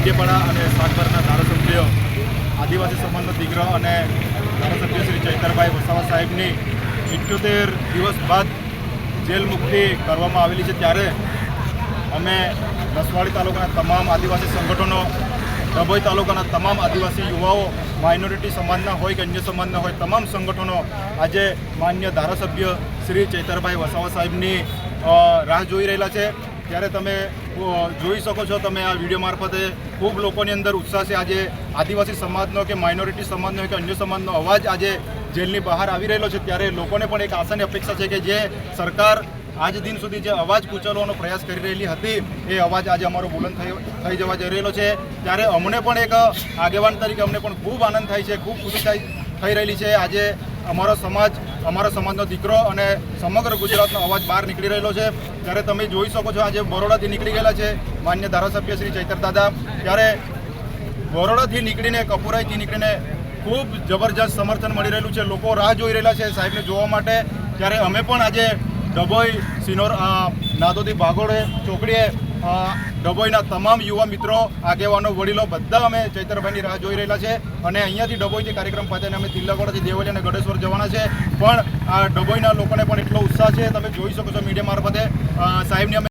ડેડિયાપાડા અને સાગબારના ધારાસભ્ય, આદિવાસી સમાજનો દીકરો અને ધારાસભ્ય શ્રી ચૈતરભાઈ વસાવા સાહેબની ઇઠ્યોતેર દિવસ બાદ જેલ મુક્તિ કરવામાં આવેલી છે. ત્યારે અમે રસવાડી તાલુકાના તમામ આદિવાસી સંગઠનો, ડભોઈ તાલુકાના તમામ આદિવાસી યુવાઓ, માઇનોરિટી સમાજના હોય કે અન્ય સમાજના હોય, તમામ સંગઠનો આજે માન્ય ધારાસભ્ય શ્રી ચૈતરભાઈ વસાવા સાહેબની રાહ જોઈ રહેલા છે. ત્યારે તમે જોઈ શકો છો તમે આ વીડિયો મારફતે ખૂબ લોકોની અંદર ઉત્સાહ છે. આજે આદિવાસી સમાજનો કે માઇનોરિટી સમાજનો કે અન્ય સમાજનો અવાજ આજે જેલની બહાર આવી રહેલો છે. ત્યારે લોકોને પણ એક આશાની અપેક્ષા છે કે જે સરકાર આજ દિન સુધી જે અવાજ કૂચલવાનો પ્રયાસ કરી રહેલી હતી, એ અવાજ આજે અમારો બુલંદ થઈ જવા જઈ રહેલો છે. ત્યારે અમને પણ એક આગેવાન તરીકે અમને પણ ખૂબ આનંદ થાય છે, ખૂબ ખુશી થઈ રહેલી છે. આજે અમારો સમાજ, અમારા સમાજનો દીકરો અને સમગ્ર ગુજરાતનો અવાજ બહાર નીકળી રહેલો છે. ત્યારે તમે જોઈ શકો છો, આજે બરોડાથી નીકળી ગયેલા છે માન્ય ધારાસભ્ય શ્રી ચૈતર દાદા. ત્યારે બરોડાથી નીકળીને, કપુરાઈથી નીકળીને ખૂબ જબરજસ્ત સમર્થન મળી રહેલું છે. લોકો રાહ જોઈ રહેલા છે સાહેબને જોવા માટે. ત્યારે અમે પણ આજે ડભોઈ, સિનોર નાદોદી ભાગોળે, ચોકડીએ ડભોઈના તમામ યુવા મિત્રો, આગેવાનો, વડીલો બધા અમે ચૈતરભાઈની રાહ જોઈ રહેલા છે અને અહીંયાથી ડભોઈથી કાર્યક્રમ પતાવીને અમે તિલ્લાગોડાથી દેવલી અને ગઢેશ્વર જવાના છે. પણ આ ડભોઈના લોકોને પણ એટલો ઉત્સાહ છે, તમે જોઈ શકો છો મીડિયા મારફતે. સાહેબની અમે